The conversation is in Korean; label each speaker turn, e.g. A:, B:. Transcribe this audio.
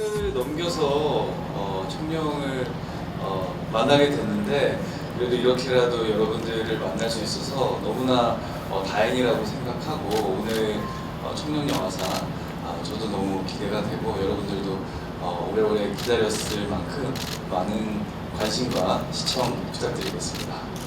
A: 10년을 넘겨서 어, 청룡을 어, 만나게 됐는데 그래도 이렇게라도 여러분들을 만날 수 있어서 너무나 어, 다행이라고 생각하고 오늘 어, 청룡 영화상 어, 저도 너무 기대가 되고 여러분들도 어, 오래오래 기다렸을 만큼 많은 관심과 시청 부탁드리겠습니다.